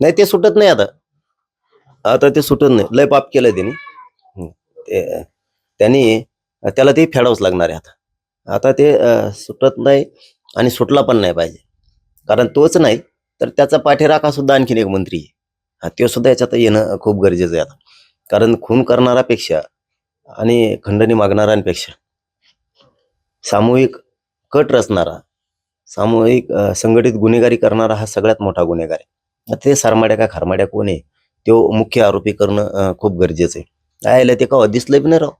नाही ते सुटत नाही आता. आता ते सुटत नाही. लय पाप केलं त्यांनी. त्यांनी त्याला ते फेडावंच लागणार आहे आता. आता ते सुटत नाही आणि सुटला पण नाही पाहिजे. कारण तोच नाही तर त्याचा पाठीराखा सुद्धा आणखीन एक मंत्री आहे. हा, तो सुद्धा याच्यात येणं खूप गरजेचं आहे आता. कारण खून करणारापेक्षा आणि खंडणी मागणाऱ्यांपेक्षा सामूहिक कट रचणारा सामूहिक संघटित गुन्हेगारी करणारा हा सगळ्यात मोठा गुन्हेगार आहे. ते सारमाड्या का खारमाड्या कोण आहे? तो मुख्य आरोपी करणं खूप गरजेचं आहे. आयला ते का दिसलं बी नाही राव.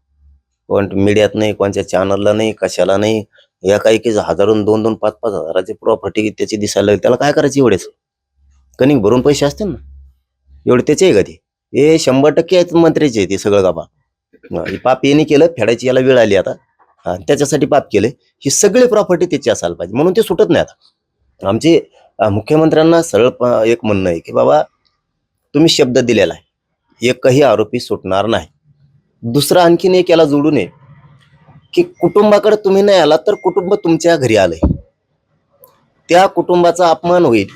कोण मीडियात नाही कोणत्या चॅनलला नाही कशाला नाही या काही की हजारून दोन दोन पाच पाच हजाराची प्रॉपर्टी त्याची दिसायला लागली. त्याला काय करायचं एवढेच कणिक भरून पैसे असतील ना. एवढे त्याचे आहे का ते? हे शंभर टक्के आहेत मंत्र्याचे ते सगळं गाबा पाप यांनी केलं फेडायची याला वेळ आली आता. त्याच्यासाठी पाप केले ही सगळी प्रॉपर्टी त्याची असायला पाहिजे. म्हणून ते सुटत नाही आता. आमचे मुख्यमंत्र्यांना सरळ एक म्हणणं आहे की बाबा तुम्ही शब्द दिलेला आहे. एकही आरोपी सुटणार नाही. दुसरा आणखीन एक याला जोडू नये की कुटुंबाकडे तुम्ही नाही आला तर कुटुंब तुमच्या घरी आलंय. त्या कुटुंबाचा अपमान होईल.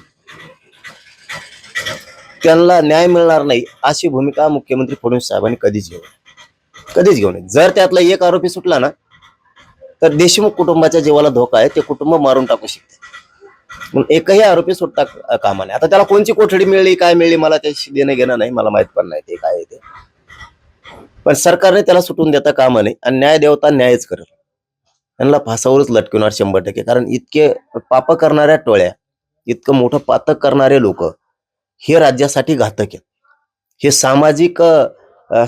त्यांना न्याय मिळणार नाही अशी भूमिका मुख्यमंत्री फडणवीस साहेबांनी कधीच घेऊ कधीच घेऊ नये. जर त्यातला एक आरोपी सुटला ना तर देशमुख कुटुंबाच्या जीवाला धोका आहे ते कुटुंब मारून टाकू शकते. म्हणून एकही आरोपी सुटता कामा नाही आता त्याला कोणची कोठडी मिळली काय मिळली मला त्याशी देणं घेणं नाही मला माहीत पण नाही ते काय आहे ते. पण सरकारने त्याला सुटून देता कामा नाही आणि न्याय देवता न्यायच करेल. त्यांना फासावरच लटकवणार शंभर टक्के. कारण इतके पाप करणाऱ्या टोळ्या इतकं मोठं पातक करणारे लोक हे राज्यासाठी घातक आहेत. हे सामाजिक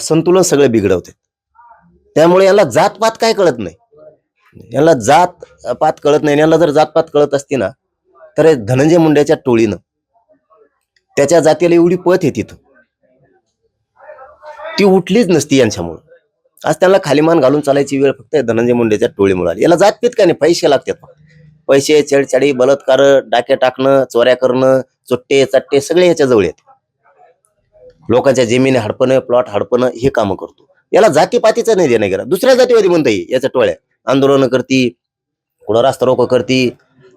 संतुलन सगळे बिघडवते त्यामुळे यांना जातपात काय कळत नाही. यांना जात पात कळत नाही. यांना जर जातपात कळत असती ना तर धनंजय मुंड्याच्या टोळीनं त्याच्या जातीला एवढी पत येते तिथं. ती उठलीच नसती यांच्यामुळं. आज त्यांना खालीमान घालून चालायची वेळ फक्त धनंजय मुंडेच्या टोळीमुळे आली. याला जातपीत काय नाही? पैसे लागतात फक्त. पैसे छेडछाडी बलात्कार डाके टाकणं चोऱ्या करणं चुट्टे चट्टे सगळे ह्याच्याजवळ आहेत लोकांच्या जमिनी हडपणं प्लॉट हडपणं हे कामं करतो. याला जातीपातीचं नाही देणं गेला. दुसऱ्या जातीवादी म्हणता येईल याच्या टोळ्या. आंदोलन करती कुठं रास्ता रोको करती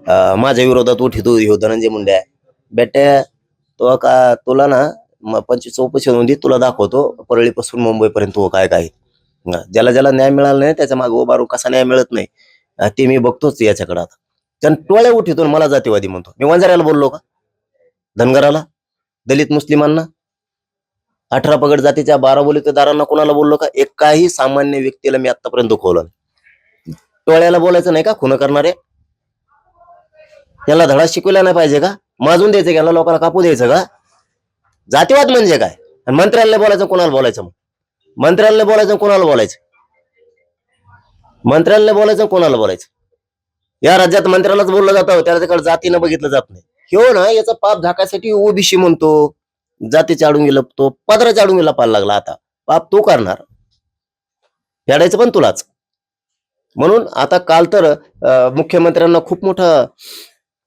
माझ्या विरोधात उठितो ह्यो धनंजय आहे. बेट्या तो का तुला ना पंचवीस चौपशी नोंदी तुला दाखवतो परळीपासून मुंबईपर्यंत तो काय काय. ज्याला ज्याला न्याय मिळाला नाही त्याच्यामागे उभारू कसा न्याय मिळत नाही ते मी बघतोच याच्याकडे आता. त्यानं टोळ्या उठितो मला जातीवादी म्हणतो. मी वंजाऱ्याला बोललो का? धनगराला? दलित मुस्लिमांना? अठरा पगड जातीच्या बारा बोलीतदारांना कोणाला बोललो का? एकाही सामान्य व्यक्तीला मी आतापर्यंत दुखवलं टोळ्याला बोलायचं नाही का? खुन करणारे? याला धडा शिकवला नाही पाहिजे का? माजून द्यायचं का? याला लोकांना कापू द्यायचं का? जातीवाद म्हणजे काय? आणि बोलायचं कोणाला बोलायचं मग? मंत्र्यांना बोलायचं कोणाला बोलायचं? मंत्र्यांना बोलायचं कोणाला बोलायचं? या राज्यात मंत्र्यालाच बोललं जातं त्याच्याकडे जातीनं बघितलं जात नाही. हो ना याचा पाप झाकायसाठी ओबीसी म्हणतो. जातीच्या आडून गेलं तो पदराच्या आडून गेला पाहायला लागला आता. पाप तू करणार. फेडायचं पण तुलाच. म्हणून आता काल तर मुख्यमंत्र्यांना खूप मोठा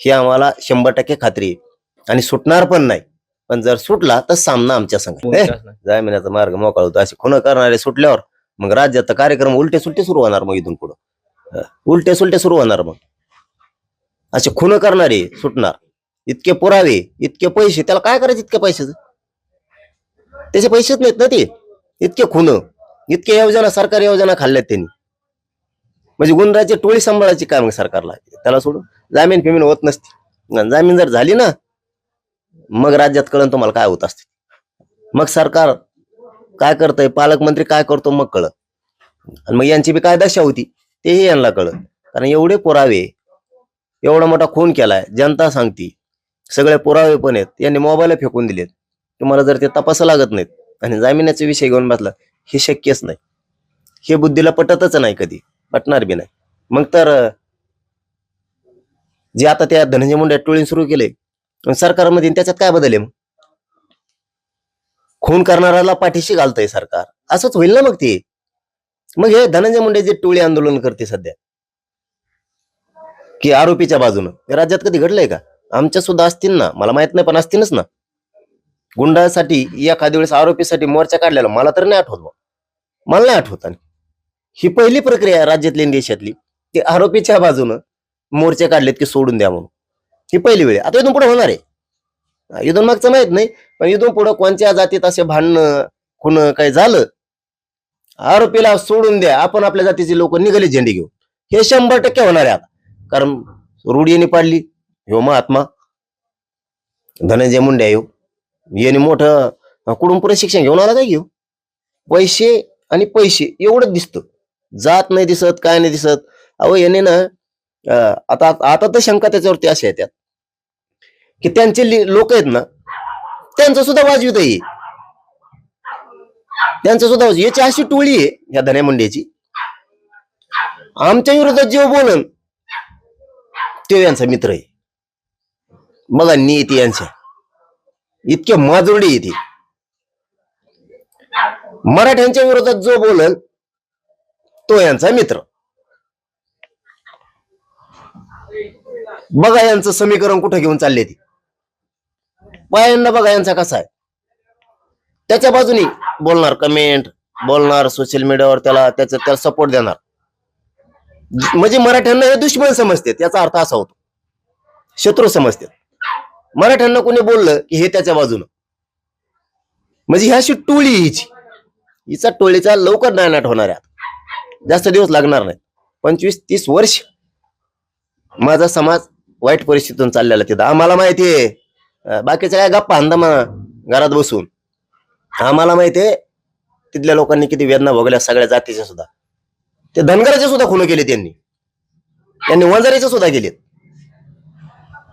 ही आम्हाला शंभर टक्के खात्री आहे. आणि सुटणार पण नाही. पण जर सुटला तर सामना आमच्या संघ जाय महिन्याचा मार्ग मोकळा होतो. असे खुन करणारे सुटल्यावर मग राज्यात कार्यक्रम उलटे सुलटे सुरू होणार मग इथून पुढं. उलटे सुलटे सुरू होणार मग. असे खुन करणारे सुटणार. इतके पुरावे इतके पैसे त्याला काय करायचे इतके पैशाचं? त्याचे पैसेच नाहीत ना ते. इतके खुन इतके योजना सरकारी योजना खाल्ल्यात त्यांनी. म्हणजे गुंडाची टोळी सांभाळायची काय मग सरकारला. त्याला सोडून जामीन फिमीन होत नसते. जामीन जर झाली ना मग राज्यात कळण तुम्हाला काय होत असते. मग सरकार काय करतंय पालकमंत्री काय करतो मग कळत आणि मग यांची बी काय दशा होती तेही यांना कळत कारण एवढे पुरावे एवढा मोठा खून केलाय जनता सांगती सगळे पुरावे पण आहेत यांनी मोबाईल फेकून दिलेत. तुम्हाला जर ते तपासा लागत नाहीत आणि जामिनाचे विषय घेऊन बसला हे शक्यच नाही. हे बुद्धीला पटतच नाही कधी पटणार बी नाही. मग तर जे आता त्या धनंजय मुंडे टोळी सुरू केले सरकारमध्ये त्याच्यात काय बदल आहे मग? खून करणाऱ्याला पाठीशी घालतंय सरकार. असंच होईल ना मग ते? मग हे धनंजय मुंडे जे टोळी आंदोलन करते सध्या की आरोपीच्या बाजूनं राज्यात कधी घडलंय का? आमच्या सुद्धा असतील ना मला माहीत नाही पण असतीलच ना. गुंडासाठी एखाद्या वेळेस आरोपीसाठी मोर्चा काढलेला मला तर नाही आठवत बुवा. मला नाही आठवत. आणि ही पहिली प्रक्रिया आहे राज्यातली देशातली की आरोपीच्या बाजूनं मोर्चे काढलेत की सोडून द्या म्हणून. ही पहिली वेळ आता इथून पुढे होणार आहे. इथून मागचं माहीत नाही पण इथून पुढे कोणत्या जातीत असे भांडणं खुण काही झालं आरोपीला सोडून द्या. आपण आपल्या जातीचे लोक निघाले झेंडी घेऊन. हे शंभर टक्के होणार आहे आता. कारण रूढीने पाडली. ह्यो महात्मा. धनंजय मुंडे आहे ह्यो. याने मोठं कुठून पुढे शिक्षण घेऊन आला काय घेऊ पैसे आणि पैसे एवढंच दिसतं. जात नाही दिसत काय नाही दिसत. अहो याने ना आता आता तर शंका त्याच्यावरती अशा येतात. की त्यांचे लोक आहेत ना त्यांचं सुद्धा वाजवित आहे. त्यांचं सुद्धा वाजवी. याची अशी टोळी आहे या धन्या मुंडेची. आमच्या विरोधात जेव्हा बोलन तो यांचा मित्र आहे. बघा नीती यांच्या. इतके माजुरडी येते मराठ्यांच्या विरोधात जो बोलन तो यांचा मित्र. बघा यांचं समीकरण कुठं घेऊन चालले ती. पायांना बघा यांचा कसा आहे. त्याच्या बाजूनी बोलणार कमेंट बोलणार सोशल मीडियावर त्याला त्याचा त्याला सपोर्ट देणार. म्हणजे मराठ्यांना हे दुश्मन समजते त्याचा अर्थ असा होतो. शत्रू समजते मराठ्यांना कोणी बोललं की हे त्याच्या बाजूनं. म्हणजे ही अशी टोळी हिची. हिचा टोळीचा लवकर नायनाट होणार आहे जास्त दिवस लागणार नाही पंचवीस तीस वर्ष माझा समाज वाईट परिस्थितीतून चाललेला तिथं. आम्हाला माहिती आहे. अं, बाकीच्या काय गप्पा अंदा घरात बसून. आम्हाला माहिती आहे तिथल्या लोकांनी किती वेदना भोगल्या सगळ्या जातीच्या सुद्धा. ते धनगराचे सुद्धा खुलं केले त्यांनी. त्यांनी वंजारीचे सुद्धा केलेत.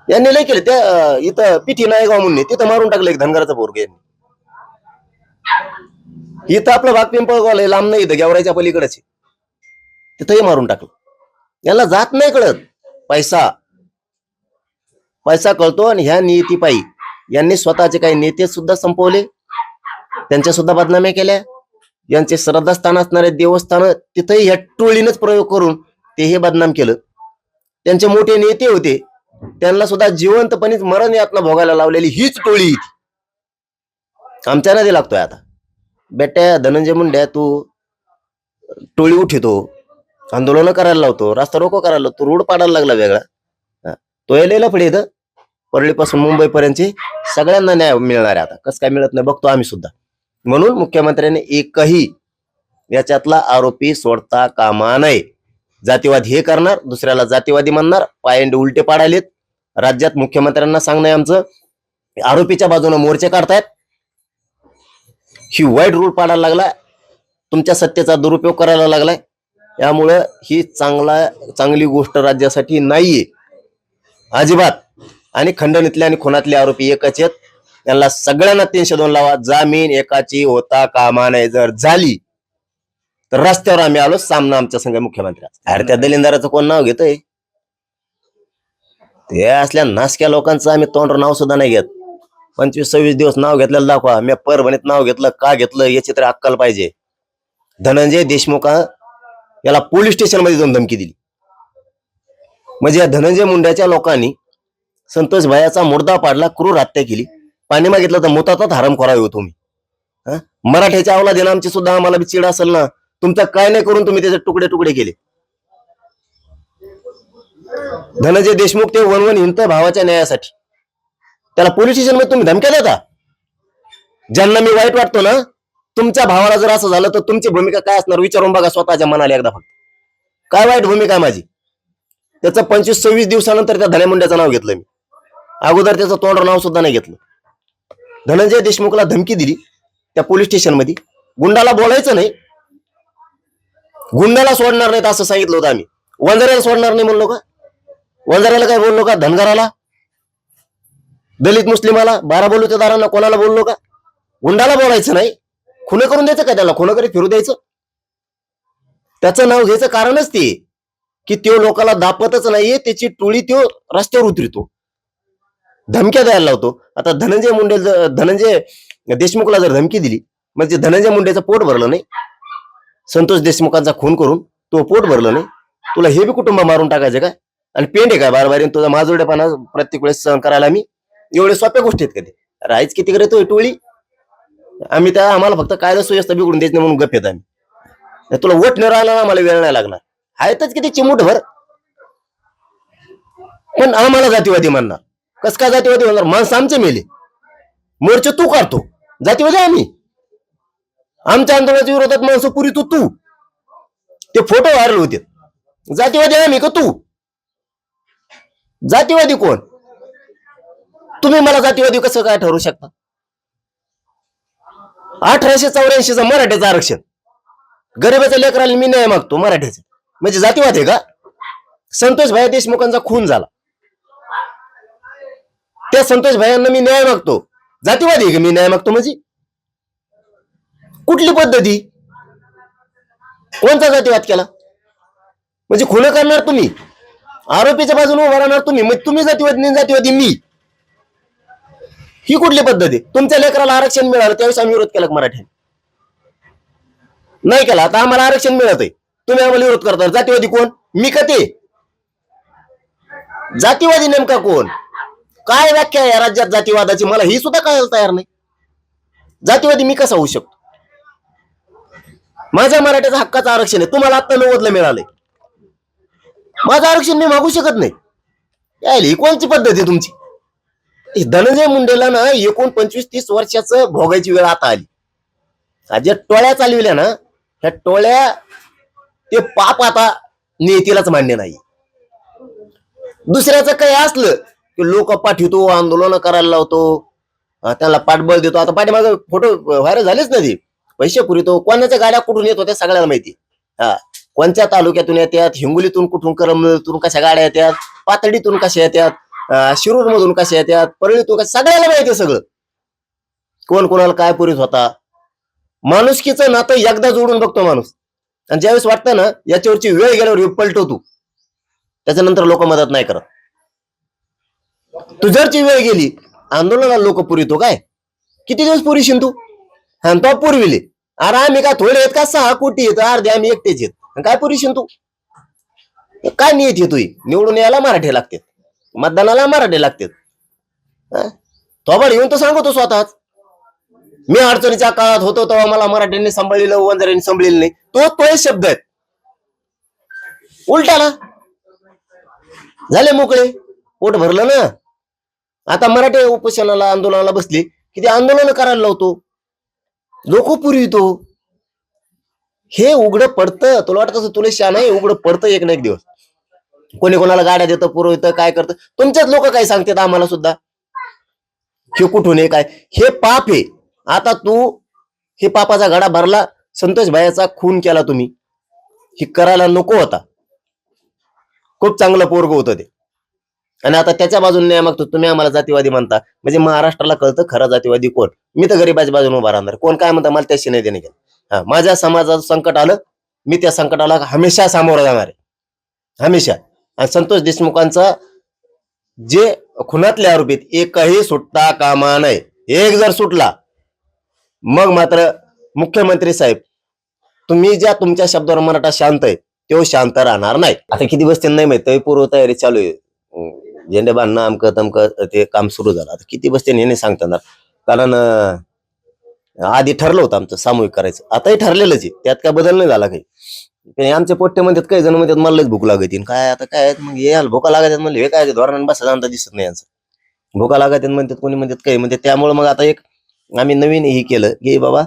यांनी लय केले. त्या इथं पिठी नायगाव म्हणून तिथं मारून टाकलं एक धनगराचा पोरग यांनी. इथं आपलं भाग पिंपळगाव लांब नाही इथं गेवरायच्या पलीकडेच तिथंही मारून टाकलं. याला जात नाही कळत. पैसा. पैसा कळतो आणि ह्या नीतीपायी यांनी स्वतःचे काही नेते सुद्धा संपवले. त्यांच्या सुद्धा बदनाम्या केल्या. यांचे श्रद्धास्थान असणारे देवस्थान तिथेही ह्या टोळीनेच प्रयोग करून ते हे बदनाम केलं. त्यांचे मोठे नेते होते. त्यांना सुद्धा जिवंतपणेच मरण यातना भोगायला लावलेली हीच टोळी आमच्या नदी लागतोय आता. बेट्या धनंजय मुंड्या तू टोळी उठितो. आंदोलन करायला लावतो. रास्ता रोको करायला लावतो. रोड पाडायला लागला वेगळा. हा. तो यायला पुढे इथं. परळीपासून मुंबईपर्यंतची सगळ्यांना न्याय मिळणार आहे आता. कसं काय मिळत नाही बघतो आम्ही सुद्धा. म्हणून मुख्यमंत्र्यांनी एकही याच्यातला आरोपी सोडता कामा नये. जातीवाद हे करणार दुसऱ्याला जातीवादी म्हणणार पायंडे उलटे पाडायलेत. राज्यात मुख्यमंत्र्यांना सांगणं आमचं. आरोपीच्या बाजूने मोर्चे काढतायत. ही वाईट रूल पाडायला लागलाय. तुमच्या सत्तेचा दुरुपयोग करायला लागलाय. यामुळं ही चांगला चांगली गोष्ट राज्यासाठी नाहीये. अजिबात. आणि खंडणीतले आणि खुनातले आरोपी एकच आहेत. त्यांना सगळ्यांना तीनशे दोन लावा. जामीन एकाची होता कामा नाही जर झाली तर रस्त्यावर आम्ही आलो. सामना आमच्या संघ मुख्यमंत्र्याचा अरे त्या दलिंदाराचं कोण नाव घेतोय? ते असल्या नासक्या लोकांचं आम्ही तोंड नाव सुद्धा नाही घेत. पंचवीस सव्वीस दिवस नाव घेतलेलं दाखवा. मी परभणीत नाव घेतलं का घेतलं याची तरी अक्कल पाहिजे. धनंजय देशमुख याला पोलीस स्टेशनमध्ये जाऊन धमकी दिली. म्हणजे या धनंजय मुंड्याच्या लोकांनी संतोष भायाचा मुर्दा पाडला क्रूर हत्या केली. पाणी मागितलं तर मुतातच हराम करावे हो तुम्ही. मराठ्याच्या आवला देणं आमची सुद्धा आम्हाला चिड असेल ना. तुमचं काय नाही करून तुम्ही त्याचे तुकडे तुकडे केले. धनंजय देशमुख ते वनवन हिंत भावाच्या न्यायासाठी. त्याला पोलीस स्टेशनमध्ये तुम्ही धमक्या देता? ज्यांना मी वाईट वाटतो ना तुमच्या भावाला जर असं झालं तर तुमची भूमिका काय असणार? विचारून बघा स्वतःच्या मनाला एकदा फक्त. काय वाईट भूमिका आहे माझी? त्याचं पंचवीस सव्वीस दिवसानंतर त्या धनेमुंड्याचं नाव घेतलं मी. अगोदर त्याचं तोंड नाव सुद्धा नाही घेतलं. धनंजय देशमुखला धमकी दिली त्या पोलीस स्टेशनमध्ये गुंडाला बोलायचं नाही. गुंडाला सोडणार नाहीत असं सांगितलं होतं आम्ही. वंजाऱ्याला सोडणार नाही म्हणलो का? वंजाऱ्याला काय बोललो का? धनगराला? दलित मुस्लिमाला? बारा बोलू दारांना कोणाला बोललो का? गुंडाला बोलायचं नाही. खुने करून द्यायचं का त्याला? खुनं करीत फिरू द्यायचं? त्याचं नाव घ्यायचं कारणच ते. की त्यो लोकाला दापतच नाहीये त्याची टोळी त्यो रस्त्यावर उतरतो. धमक्या द्यायला लावतो. आता धनंजय मुंडे जर- धनंजय देशमुखला जर धमकी दिली म्हणजे धनंजय मुंडेचं पोट भरलं नाही संतोष देशमुखांचा खून करून तो पोट भरलं नाही तुला हे बी कुटुंब मारून टाकायचं काय आणि पेंड आहे काय बार तुझा माजुरडेपणा प्रत्येक वेळेस सहन करायला मी एवढे सोप्या गोष्टी आहेत का ते? राहायच किती करतो टोळी? आम्ही त्या आम्हाला फक्त कायदा सुव्यवस्था बिघडून द्यायचं नाही म्हणून गप येत आम्ही. तुला वोट न राहिला ना आम्हाला वेळ नाही लागणार. आहेतच किती चिमूट भर. पण आम्हाला जातीवादी म्हणणार कस काय जातीवादी म्हणणार माणसं आमचे मेले. मोर्चे तू काढतो. जातीवादी आम्ही. आमच्या आंदोलनाच्या विरोधात माणसं पुरी तू तू. ते फोटो व्हायरल होते. जातीवादी आम्ही का तू? जातीवादी कोण? तुम्ही मला जातीवादी कसं काय ठरवू शकता? अठराशे चौऱ्याऐंशीचं मराठीचं आरक्षण. गरिबाच्या लेकराला मी न्याय मागतो मराठीचे म्हणजे जातीवाद आहे का? संतोष भाया देशमुखांचा खून झाला. त्या संतोष भायांना मी न्याय मागतो. जातीवाद आहे का? मी न्याय मागतो म्हणजे? कुठली पद्धती? कोणता जातीवाद केला? म्हणजे खुन करणार तुम्ही. आरोपीच्या बाजूने उभा राहणार तुम्ही. मग तुम्ही जातीवादी जातीवादी मी. ही कुठली पद्धती तुमच्या लेकराला आरक्षण मिळालं त्यावेळेस आम्ही विरोध केला मराठ्यांनी? नाही केला. आता आम्हाला आरक्षण मिळत आहे तुम्ही आम्हाला विरोध करता. जातीवादी कोण? मी का ते? जातीवादी नेमका कोण? काय व्याख्या आहे या राज्यात जातीवादाची? मला ही सुद्धा कळायला तयार नाही. जातीवादी मी कसा होऊ शकतो? माझ्या मराठ्याचं हक्काचं आरक्षण आहे. तुम्हाला आता नव्वदला मिळालंय. माझं आरक्षण मी मागू शकत नाही. यायला ही कोणची पद्धत आहे तुमची? धनंजय मुंडेला ना एकूण पंचवीस तीस वर्षाचं भोगायची वेळ आता आली. ज्या टोळ्या चालविल्या ना ह्या टोळ्या ते पाप आता नियतीलाच मान्य नाही. दुसऱ्याचं काही असलं की लोक पाठवतो आंदोलन करायला लावतो त्याला पाठबळ देतो. आता पाठीमागे फोटो व्हायरल झालेच ना ते. पैसे पुरवतो. कोणाच्या गाड्या कुठून येतो त्या सगळ्याला माहिती. हा. कोणत्या तालुक्यातून येतात हिंगोलीतून कुठून करमतून कशा गाड्या येतात पातळीतून कशा येतात शिरूर मधून कशा येतात परळीतून कशा सगळ्याला माहिती सगळं. कोण कोणाला काय पुरीत होता. माणुसकीचं नातं एकदा जोडून बघतो माणूस. आणि ज्यावेळेस वाटतं ना याच्यावरची वेळ गेल्यावर पलटव तू. त्याच्यानंतर लोक मदत नाही करत. तुझ्यावरची वेळ गेली आंदोलनाला लोक पुरितो काय? किती दिवस पुरीशील तू? हा तो पुरविले. अरे आम्ही काय थोडे आहेत का? सहा कोटी येत अर्धे आम्ही एकटेच येत आणि काय पुरीशील तू? काय नियत येतो निवडून यायला मराठी लागते मतदानाला मराठी लागते थोबाड येऊन तर सांगतो स्वतःच. मी अडचणीच्या काळात होतो तेव्हा मला मराठ्यांनी सांभाळलेलं वंजाऱ्यांनी सांभाळलेलं नाही. तो तो शब्द आहेत उलटाला झाले मोकळे. पोट भरलं ना. आता मराठी उपोषणाला आंदोलनाला बसली. की ते आंदोलन करायला लावतो. लोक पुरवितो. हे उघडं पडतं. तुला वाटत तुला शान आहे? उघडं पडतं एक ना एक दिवस. कोणी कोणाला गाड्या देतं पुरवतं काय करतं? तुमच्याच लोक काय सांगतात आम्हाला सुद्धा? हे कुठून हे काय? हे पाप आहे. आता तू हे पापाचा घडा भरला संतोष भाईचा खून केला तुम्ही. हे करायला नको होता खूप चांगलं पोरग होतं ते. आणि आता त्याच्या बाजूने न्याय मागतो तुम्ही आम्हाला जातीवादी म्हणता. म्हणजे महाराष्ट्राला कळतं खरा जातीवादी कोण. मी तर गरीबाच्या बाजूने उभा राहणार. कोण काय म्हणता मला त्याशी नाही देणे हा माझ्या समाजाचं संकट आलं मी त्या संकटाला हमेशा सामोरं जाणार आहे. हमेशा. आणि संतोष देशमुखांचा जे खुनातले आरोपीत एकही सुटता कामा नये. एक जर सुटला मग मात्र मुख्यमंत्री साहेब तुम्ही ज्या तुमच्या शब्दावर मराठा शांत आहे तो शांत राहणार नाही. आता किती दिवस त्यांना नाही माहीत पूर्व तयारी चालू आहे. जेंडे झेंडे बांधणं अमकं तमकं ते काम सुरू झालं. आता किती बस त्यांनी सांगता येणार. कारण आधी ठरलं होतं आमचं सामूहिक करायचं. आताही ठरलेलंच आहे. त्यात काय बदल नाही झाला काही. आमचे पोट्टे म्हणतात काही जण म्हणतात मला भूक लागत काय आता काय मग हे याला भूका लागत म्हणले हे काय धोरण बसायला जाणता दिसत नाही यांचं. भूका लागत म्हणतात कोणी म्हणतात काही म्हणजे त्यामुळे मग आता एक आम्ही नवीन हे केलं की बाबा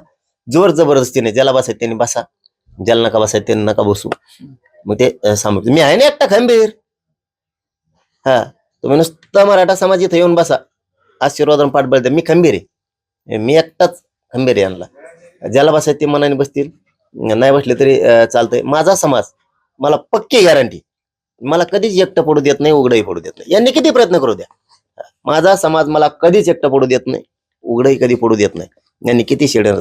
जोर जबरदस्तीने ज्याला बसायचं त्यांनी बसा. ज्याला नका बसायचं त्यांनी नका बसू. मग ते अं, मी आहे ना एकटा खंबीर. हा तुम्ही नुसता मराठा समाज इथं येऊन बसा. आशीर्वाद पाठबळ द्या. मी खंबीर आहे. मी एकटाच खंबीर आहे यांना. ज्याला बसायचं ते मनाने बसतील. नाही बसले तरी चालतंय. माझा समाज मला पक्की गॅरंटी मला कधीच एकटं पडू देत नाही उघडही पडू देत नाही. यांनी किती प्रयत्न करू द्या. माझा समाज मला कधीच एकटं पडू देत नाही. उघडही कधी पडू देत नाही. यांनी किती शेडे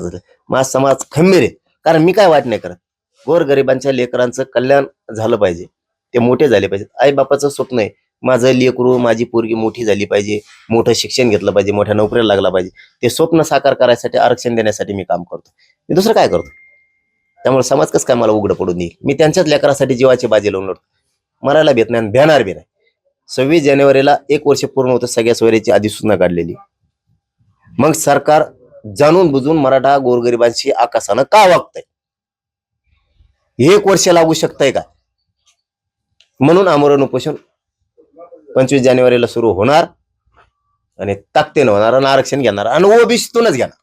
माझा समाज खंबीर आहे. कारण मी काय वाट नाही करत. गोरगरिबांच्या लेकरांचं कल्याण झालं पाहिजे. ते मोठे झाले पाहिजेत. आई बापाचं स्वप्न आहे. माझं लेकरू माझी पोरगी मोठी झाली पाहिजे. मोठं शिक्षण घेतलं पाहिजे. मोठ्या नोकरीला लागला पाहिजे. ते स्वप्न साकार करायसाठी आरक्षण देण्यासाठी मी काम करतो. मी दुसरं काय करतो? त्यामुळे समाज कसं काय मला उघडं पडून देईल? मी त्यांच्याच लेकरासाठी जीवाची बाजी लावून लढतो. मरायला भेट नाही. आणि भेणार बी नाही. सव्वीस जानेवारीला एक वर्ष पूर्ण होतं. सगळ्या सोयरीची अधिसूचना काढलेली. मग सरकार जाणून बुजून मराठा गोरगरिबांशी आकाशानं का वागतंय? एक वर्ष लागू शकतंय का? म्हणून आमरण उपोषण पंचवीस जानेवारीला सुरू होणार आणि ताकदीनं होणार आणि आरक्षण घेणार आणि ओबीसीतूनच घेणार.